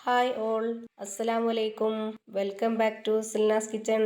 Hi all അസ്സലാമലൈക്കും welcome back to Silna's kitchen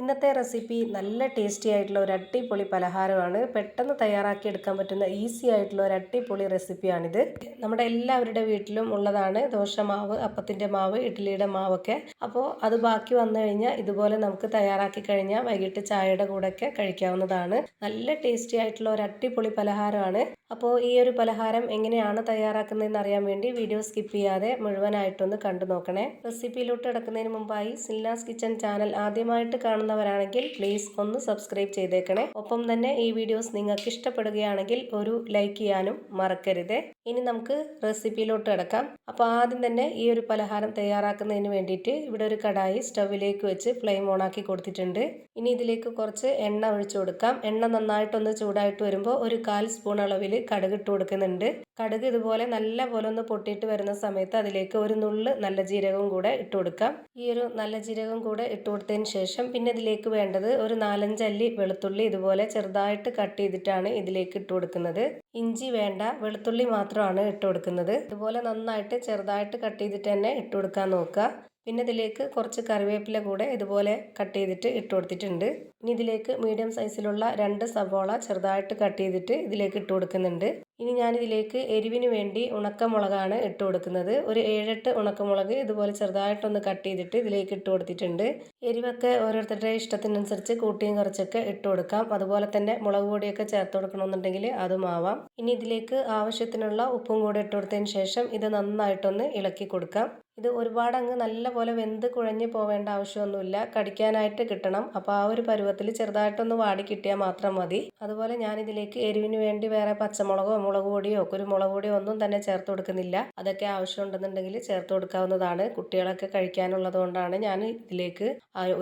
ഇന്നത്തെ recipe നല്ല ടേസ്റ്റി ആയിട്ടുള്ള ഒരു അട്ടിപ്പൊളി പലഹാരമാണ്. പെട്ടെന്ന് തയ്യാറാക്കി എടുക്കാൻ പറ്റുന്ന ഈസി ആയിട്ടുള്ള ഒരു അട്ടിപ്പൊളി റെസിപ്പിയാണിത്. നമ്മുടെ എല്ലാവരുടെ വീട്ടിലും ഉള്ളതാണ് ദോശമാവ് അപ്പത്തിന്റെ മാവ് ഇഡ്ഡലിയുടെ മാവൊക്കെ. അപ്പോൾ അത് ബാക്കി വന്നു കഴിഞ്ഞാൽ ഇതുപോലെ നമുക്ക് തയ്യാറാക്കി കഴിഞ്ഞാൽ വൈകിട്ട് ചായയുടെ കൂടെയൊക്കെ കഴിക്കാവുന്നതാണ്. നല്ല ടേസ്റ്റി ആയിട്ടുള്ള ഒരു അട്ടിപ്പൊളി പലഹാരമാണ്. അപ്പോൾ ഈ ഒരു പലഹാരം എങ്ങനെയാണ് തയ്യാറാക്കുന്നതെന്ന് അറിയാൻ വേണ്ടി വീഡിയോ സ്കിപ്പ് ചെയ്യാതെ മുഴുവനായിട്ടൊന്ന് കണ്ടു നോക്കണേ. റെസിപ്പിയിലോട്ട് കിടക്കുന്നതിന് മുമ്പായി സില്ലാസ് കിച്ചൺ ചാനൽ ആദ്യമായിട്ട് കാണുന്നവരാണെങ്കിൽ പ്ലീസ് ഒന്ന് സബ്സ്ക്രൈബ് ചെയ്തേക്കണേ. ഒപ്പം തന്നെ ഈ വീഡിയോസ് നിങ്ങൾക്ക് ഇഷ്ടപ്പെടുകയാണെങ്കിൽ ഒരു ലൈക്ക് ചെയ്യാനും മറക്കരുത്. ഇനി നമുക്ക് റെസിപ്പിയിലോട്ട് കിടക്കാം. അപ്പോൾ ആദ്യം തന്നെ ഈ ഒരു പലഹാരം തയ്യാറാക്കുന്നതിന് വേണ്ടിയിട്ട് ഇവിടെ ഒരു കടായി സ്റ്റവിലേക്ക് വെച്ച് ഫ്ലെയിം ഓൺ ആക്കി കൊടുത്തിട്ടുണ്ട്. ഇനി ഇതിലേക്ക് കുറച്ച് എണ്ണ ഒഴിച്ചു കൊടുക്കാം. എണ്ണ നന്നായിട്ടൊന്ന് ചൂടായിട്ട് വരുമ്പോൾ ഒരു കാൽ സ്പൂൺ അളവിൽ കടുക് ഇട്ട് കൊടുക്കുന്നുണ്ട്. കടുക് ഇതുപോലെ നല്ല പോലെ ഒന്ന് പൊട്ടിയിട്ട് വരുന്ന സമയത്ത് അതിലേക്ക് ഒരു നുള്ള് നല്ല ജീരകവും കൂടെ ഇട്ട് കൊടുക്കാം. ഈ ഒരു നല്ല ജീരകം കൂടെ ഇട്ട് കൊടുത്തതിന് ശേഷം പിന്നെ ഇതിലേക്ക് വേണ്ടത് ഒരു നാലഞ്ചല്ലി വെളുത്തുള്ളി ഇതുപോലെ ചെറുതായിട്ട് കട്ട് ചെയ്തിട്ടാണ് ഇതിലേക്ക് ഇട്ട് കൊടുക്കുന്നത്. ഇഞ്ചി വേണ്ട വെളുത്തുള്ളി മാത്രമാണ് ഇട്ട് കൊടുക്കുന്നത്. ഇതുപോലെ നന്നായിട്ട് ചെറുതായിട്ട് കട്ട് ചെയ്തിട്ട് തന്നെ ഇട്ട് കൊടുക്കാൻ നോക്കുക. പിന്നെ ഇതിലേക്ക് കുറച്ച് കറിവേപ്പില കൂടെ ഇതുപോലെ കട്ട് ചെയ്തിട്ട് ഇട്ട് കൊടുത്തിട്ടുണ്ട്. ഇനി ഇതിലേക്ക് മീഡിയം സൈസിലുള്ള രണ്ട് സവോള ചെറുതായിട്ട് കട്ട് ചെയ്തിട്ട് ഇതിലേക്ക് ഇട്ട് കൊടുക്കുന്നുണ്ട്. ഇനി ഞാൻ ഇതിലേക്ക് എരിവിന് വേണ്ടി ഉണക്കമുളകാണ് ഇട്ട് കൊടുക്കുന്നത്. ഒരു ഏഴെട്ട് ഉണക്കമുളക് ഇതുപോലെ ചെറുതായിട്ടൊന്ന് കട്ട് ചെയ്തിട്ട് ഇതിലേക്ക് ഇട്ട് കൊടുത്തിട്ടുണ്ട്. എരിവൊക്കെ ഓരോരുത്തരുടെ ഇഷ്ടത്തിനനുസരിച്ച് കൂട്ടിയും കുറച്ചൊക്കെ ഇട്ട് കൊടുക്കാം. അതുപോലെ തന്നെ മുളക് പൊടിയൊക്കെ ചേർത്ത് കൊടുക്കണമെന്നുണ്ടെങ്കിൽ അതും ആവാം. ഇനി ഇതിലേക്ക് ആവശ്യത്തിനുള്ള ഉപ്പും കൂടെ ഇട്ട് കൊടുത്തതിന് ശേഷം ഇത് നന്നായിട്ടൊന്ന് ഇളക്കി കൊടുക്കാം. ഇത് ഒരുപാട് അങ്ങ് നല്ല പോലെ വെന്ത് കുഴഞ്ഞ് പോവേണ്ട ആവശ്യമൊന്നുമില്ല. കടിക്കാനായിട്ട് കിട്ടണം. അപ്പോൾ ആ ഒരു പരുവത്തിൽ ചെറുതായിട്ടൊന്ന് വാടി കിട്ടിയാൽ മാത്രം മതി. അതുപോലെ ഞാൻ ഇതിലേക്ക് എരിവിന് വേണ്ടി വേറെ പച്ചമുളകോ മുളക് പൊടിയോ കുരുമുളക് പൊടിയോ ഒന്നും തന്നെ ചേർത്ത് കൊടുക്കുന്നില്ല. അതൊക്കെ ആവശ്യം ഉണ്ടെന്നുണ്ടെങ്കിൽ ചേർത്ത് കൊടുക്കാവുന്നതാണ്. കുട്ടികളൊക്കെ കഴിക്കാനുള്ളത് കൊണ്ടാണ് ഞാൻ ഇതിലേക്ക്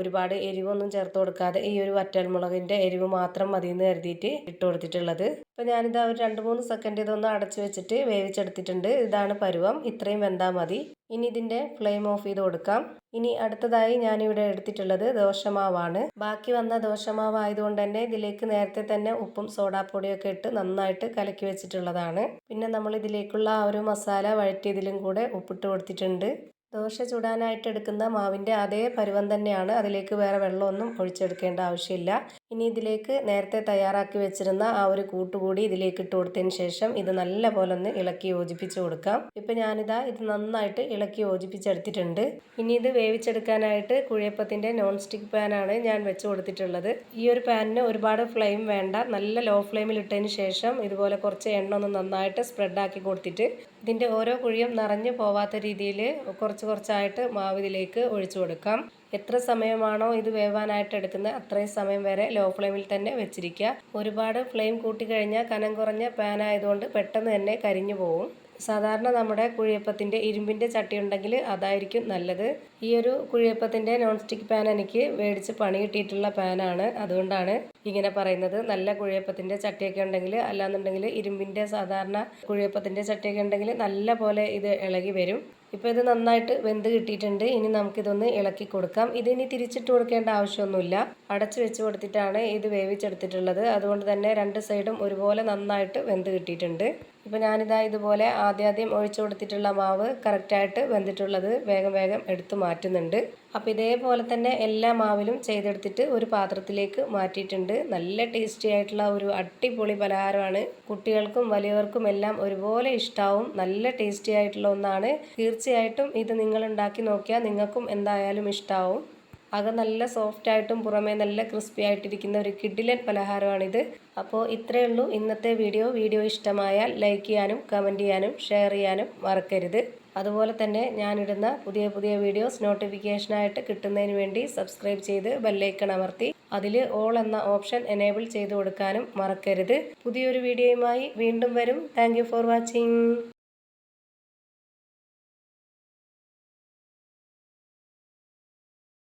ഒരുപാട് എരിവൊന്നും ചേർത്ത് കൊടുക്കാതെ ഈ ഒരു വറ്റൽമുളകിന്റെ എരിവ് മാത്രം മതി എന്ന് കരുതിയിട്ട് ഇട്ട് കൊടുത്തിട്ടുള്ളത്. അപ്പോൾ ഞാനിത് ഒരു രണ്ട് മൂന്ന് സെക്കൻഡ് ഇതൊന്ന് അടച്ചു വെച്ചിട്ട് വേവിച്ചെടുത്തിട്ടുണ്ട്. ഇതാണ് പരുവം. ഇത്രയും വെന്താൽ മതി. ഇനി ഇതിന്റെ ഫ്ലെയിം ഓഫ് ചെയ്ത് കൊടുക്കാം. ഇനി അടുത്തതായി ഞാനിവിടെ എടുത്തിട്ടുള്ളത് ദോശമാവാണ്. ബാക്കി വന്ന ദോശമാവ് ആയതുകൊണ്ട് തന്നെ ഇതിലേക്ക് നേരത്തെ തന്നെ ഉപ്പും സോഡാപ്പൊടിയൊക്കെ ഇട്ട് നന്നായിട്ട് കലക്കി വെച്ചിട്ടുള്ളതാണ്. പിന്നെ നമ്മൾ ഇതിലേക്കുള്ള ആ ഒരു മസാല വഴറ്റിയതിലും കൂടെ ഉപ്പിട്ട് കൊടുത്തിട്ടുണ്ട്. ദോശ ചുടാനായിട്ട് എടുക്കുന്ന മാവിന്റെ അതേ പരുവം തന്നെയാണ്. അതിലേക്ക് വേറെ വെള്ളമൊന്നും ഒഴിച്ചെടുക്കേണ്ട ആവശ്യമില്ല. ഇനി ഇതിലേക്ക് നേരത്തെ തയ്യാറാക്കി വെച്ചിരുന്ന ആ ഒരു കൂട്ടുകൂടി ഇതിലേക്ക് ഇട്ട് കൊടുത്തതിന് ശേഷം ഇത് നല്ല പോലെ ഒന്ന് ഇളക്കി യോജിപ്പിച്ച് കൊടുക്കാം. ഇപ്പം ഞാനിതാ ഇത് നന്നായിട്ട് ഇളക്കി യോജിപ്പിച്ചെടുത്തിട്ടുണ്ട്. ഇനി ഇത് വേവിച്ചെടുക്കാനായിട്ട് കുഴിയപ്പത്തിന്റെ നോൺ സ്റ്റിക്ക് പാനാണ് ഞാൻ വെച്ച് കൊടുത്തിട്ടുള്ളത്. ഈ ഒരു പാനിന് ഒരുപാട് ഫ്ലെയിം വേണ്ട. നല്ല ലോ ഫ്ലെയിമിൽ ഇട്ടതിന് ശേഷം ഇതുപോലെ കുറച്ച് എണ്ണ ഒന്ന് നന്നായിട്ട് സ്പ്രെഡാക്കി കൊടുത്തിട്ട് ഇതിന്റെ ഓരോ കുഴിയും നിറഞ്ഞു പോവാത്ത രീതിയിൽ കുറച്ച് കുറച്ചായിട്ട് മാവ് ഇതിലേക്ക് ഒഴിച്ചു കൊടുക്കാം. എത്ര സമയമാണോ ഇത് വേവാനായിട്ട് എടുക്കുന്നത് അത്രയും സമയം വരെ ലോ ഫ്ലെയിമിൽ തന്നെ വെച്ചിരിക്കുക. ഒരുപാട് ഫ്ലെയിം കൂട്ടിക്കഴിഞ്ഞാൽ കനം കുറഞ്ഞ പാൻ ആയതുകൊണ്ട് പെട്ടെന്ന് തന്നെ കരിഞ്ഞു പോകും സാധാരണ നമ്മുടെ കുഴിയപ്പത്തിന്റെ ഇരുമ്പിന്റെ ചട്ടി ഉണ്ടെങ്കിൽ അതായിരിക്കും നല്ലത്. ഈ ഒരു കുഴിയപ്പത്തിന്റെ നോൺ സ്റ്റിക്ക് പാൻ എനിക്ക് മേടിച്ച് പണി കിട്ടിയിട്ടുള്ള പാനാണ് അതുകൊണ്ടാണ് ഇങ്ങനെ പറയുന്നത്. നല്ല കുഴിയപ്പത്തിന്റെ ചട്ടിയൊക്കെ ഉണ്ടെങ്കിൽ അല്ലാന്നുണ്ടെങ്കിൽ ഇരുമ്പിന്റെ സാധാരണ കുഴിയപ്പത്തിന്റെ ചട്ടിയൊക്കെ ഉണ്ടെങ്കിൽ നല്ല പോലെ ഇത് ഇളകി വരും. ഇപ്പോൾ ഇത് നന്നായിട്ട് വെന്ത് കിട്ടിയിട്ടുണ്ട്. ഇനി നമുക്കിതൊന്ന് ഇളക്കി കൊടുക്കാം. ഇതിനി തിരിച്ചിട്ട് കൊടുക്കേണ്ട ആവശ്യമൊന്നുമില്ല. അടച്ചു വെച്ച് കൊടുത്തിട്ടാണ് ഇത് വേവിച്ചെടുത്തിട്ടുള്ളത്. അതുകൊണ്ട് തന്നെ രണ്ട് സൈഡും ഒരുപോലെ നന്നായിട്ട് വെന്ത് കിട്ടിയിട്ടുണ്ട്. ഇപ്പോൾ ഞാനിതാ ഇതുപോലെ ആദ്യാദ്യം ഒഴിച്ചു കൊടുത്തിട്ടുള്ള മാവ് കറക്റ്റായിട്ട് വെന്തിട്ടുള്ളത് വേഗം വേഗം എടുത്ത് മാറ്റുന്നുണ്ട്. അപ്പോൾ ഇതേപോലെ തന്നെ എല്ലാ മാവിലും ചെയ്തെടുത്തിട്ട് ഒരു പാത്രത്തിലേക്ക് മാറ്റിയിട്ടുണ്ട്. നല്ല ടേസ്റ്റി ആയിട്ടുള്ള ഒരു അടിപൊളി പലഹാരമാണ്. കുട്ടികൾക്കും വലിയവർക്കും എല്ലാം ഒരുപോലെ ഇഷ്ടാവും. നല്ല ടേസ്റ്റി ആയിട്ടുള്ള ഒന്നാണ്. തീർച്ചയായിട്ടും ഇത് നിങ്ങൾ ഉണ്ടാക്കി നോക്കിയാൽ നിങ്ങൾക്കും എന്തായാലും ഇഷ്ടാവും. അകം നല്ല സോഫ്റ്റ് ആയിട്ടും പുറമേ നല്ല ക്രിസ്പി ആയിട്ടിരിക്കുന്ന ഒരു കിഡിലൻ പലഹാരമാണിത്. അപ്പോൾ ഇത്രയേ ഉള്ളൂ. ഇന്നത്തെ വീഡിയോ വീഡിയോ ഇഷ്ടമായാൽ ലൈക്ക് ചെയ്യാനും കമന്റ് ചെയ്യാനും ഷെയർ ചെയ്യാനും മറക്കരുത്. അതുപോലെ തന്നെ ഞാനിടുന്ന പുതിയ പുതിയ വീഡിയോസ് നോട്ടിഫിക്കേഷനായിട്ട് കിട്ടുന്നതിന് വേണ്ടി സബ്സ്ക്രൈബ് ചെയ്ത് ബെല്ലൈക്കൺ അമർത്തി. അതിൽ ഓൾ എന്ന ഓപ്ഷൻ എനേബിൾ ചെയ്ത് കൊടുക്കാനും മറക്കരുത്. പുതിയൊരു വീഡിയോയുമായി വീണ്ടും വരും. Thank for watching